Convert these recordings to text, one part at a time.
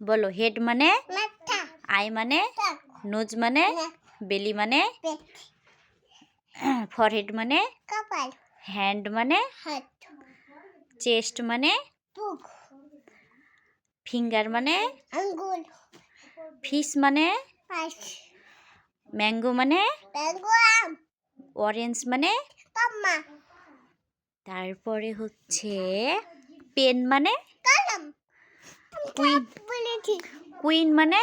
বলো হেড মানে? আই মানে? নোজ মানে? বেলি মানে? পেট। ফরহেড মানে? হ্যান্ড মানে? চেস্ট মানে? ফিঙ্গার মানে? ফিস মানে? ম্যাঙ্গো মানে? অরেঞ্জ মানে? তারপরে হচ্ছে পেন মানে? কুইন কুইন মানে?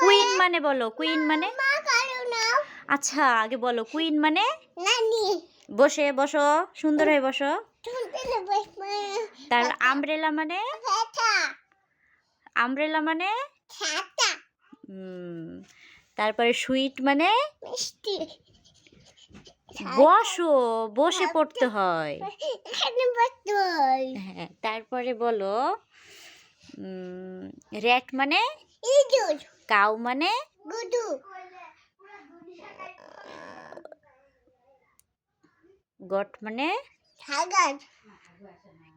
কুইন মানে বলো কুইন মানে? আচ্ছা আগে বলো কুইন মানে? বসে বসো সুন্দর হয়ে বসো। তার আমব্রেলা মানে? আমব্রেলা মানে? ছাতা তারপরে সুইট মানে? বসো বসে পড়তে হয়। হ্যাঁ তারপরে বলো র্যাট মানে? কাউ মানে? গুডু। গট মানে?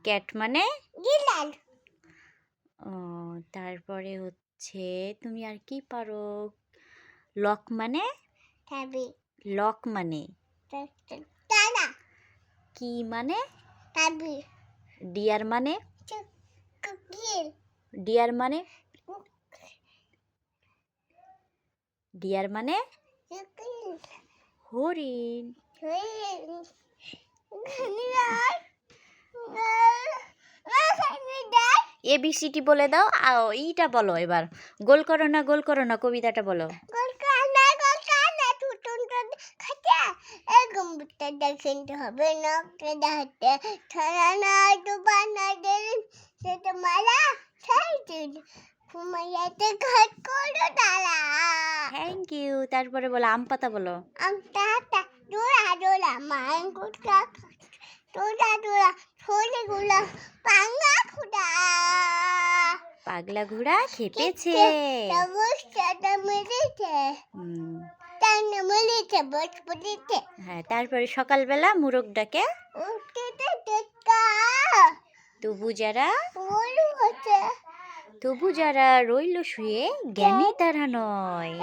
ক্যাট মানে? তারপরে হচ্ছে তুমি আর কি পারো? লক মানে? লক মানে? কি মানে? ডিয়ার মানে? ডিয়ার মানে? ডিয়ার মানে? হরিণ এবিসিটি বলে দাও। এইটা বলো এবার। গোল করো না, গোল করো না, কবিতাটা বলো। হবে না না সেটা মালা থ্যাংক ইউ তারপরে বলো আম পাতা বলো। আমটা ডোরা ডোরা ডোরা ডোরা ছোলে গুলা পাঙ্গা খুদা পাগলা ঘোড়া খেপেছে। হ্যাঁ তারপরে সকালবেলা মুরগ ডাকে উঠতে টেকা তবু যারা তবু যারা রইল শুয়ে জ্ঞানে তারা নয়।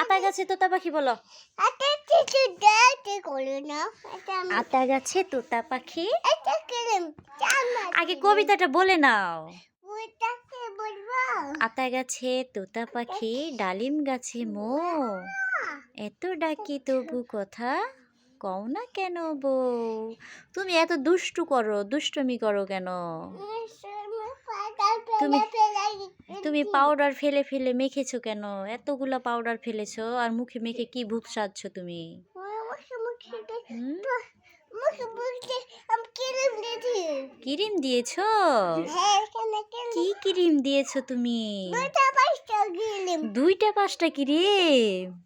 আতা গাছে তোতা পাখি বলো। আতা গাছে তোতা পাখি আগে কবিতাটা বলে নাও। আতা গাছে তোতা পাখি ডালিম গাছে মো। এত ডাকি তবু কথা। কও না কেন বউ? তুমি এত দুষ্টু করো দুষ্টমি করো কেন? তুমি- তুমি পাউডার ফেলে ফেলে মেখেছো কেন? এতগুলো পাউডার ফেলেছো আর মুখে মেখে কি ভূত সাজছ তুমি? ক্রিম দিয়েছ? কি ক্রিম দিয়েছ তুমি? দুইটা পাঁচটা ক্রিম?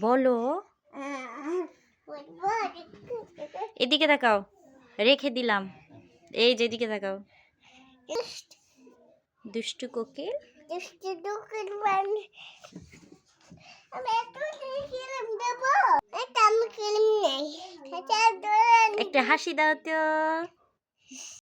বলো? এদিকে তাকাও, রেখে দিলাম। এই যে এদিকে দুষ্টু কোকিল? খাঁচা দোড়ান একটা হাসি দাও তো।